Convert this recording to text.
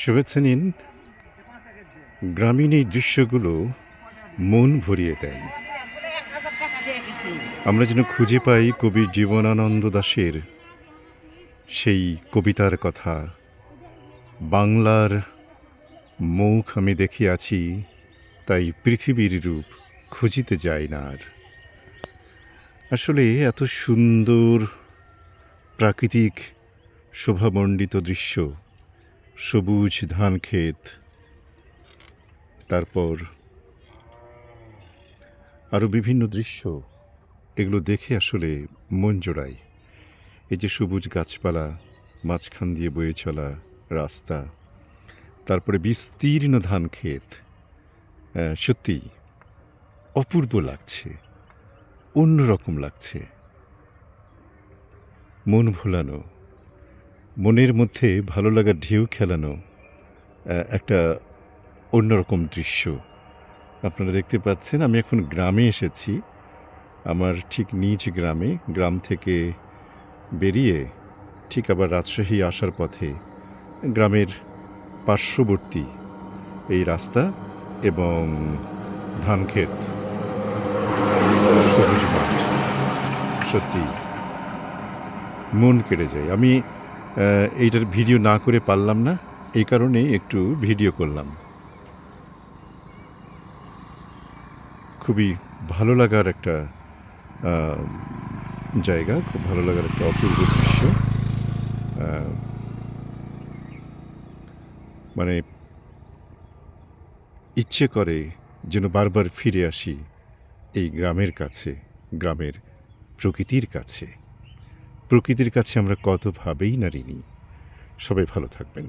শুভেচ্ছা নিন। গ্রামীণ এই দৃশ্যগুলো মন ভরিয়ে দেয়। আমরা যেন খুঁজে পাই কবি জীবনানন্দ দাশের সেই কবিতার কথা। বাংলার মুখ আমি দেখিয়াছি, তাই পৃথিবীর রূপ খুঁজিতে যাই না আর। আসলে এত সুন্দর, প্রাকৃতিক শোভামণ্ডিত দৃশ্য সবুজ ধান ক্ষেত, তারপর আরও বিভিন্ন দৃশ্য। এগুলো দেখে আসলে মন জোড়ায়। এই যে সবুজ গাছপালা, মাঝখান দিয়ে বয়ে চলা রাস্তা, তারপরে বিস্তীর্ণ ধান ক্ষেত। সত্যি অপূর্ব লাগছে, অন্যরকম লাগছে। মন ভোলানো মনের মধ্যে ভালো লাগার ঢেউ খেলানো একটা অন্যরকম দৃশ্য। আপনারা দেখতে পাচ্ছেন, আমি এখন গ্রামে এসেছি। আমার ঠিক নিজ গ্রামে, গ্রাম থেকে বেরিয়ে ঠিক আবার রাজশাহী আসার পথে গ্রামের পার্শ্ববর্তী এই রাস্তা এবং ধান ক্ষেত সবুজ সত্যি মন কেড়ে যায়। আমি এইটার ভিডিও না করে পারলাম না। এই কারণেই একটু ভিডিও করলাম। খুবই ভালো লাগার একটা জায়গা, খুব ভালো লাগার একটা অপূর্ব দৃশ্য। মানে ইচ্ছে করে যেন বারবার ফিরে আসি এই গ্রামের কাছে, গ্রামের প্রকৃতির কাছে। প্রকৃতির কাছে আমরা কতভাবেই না ঋণী। সবাই ভালো থাকবেন।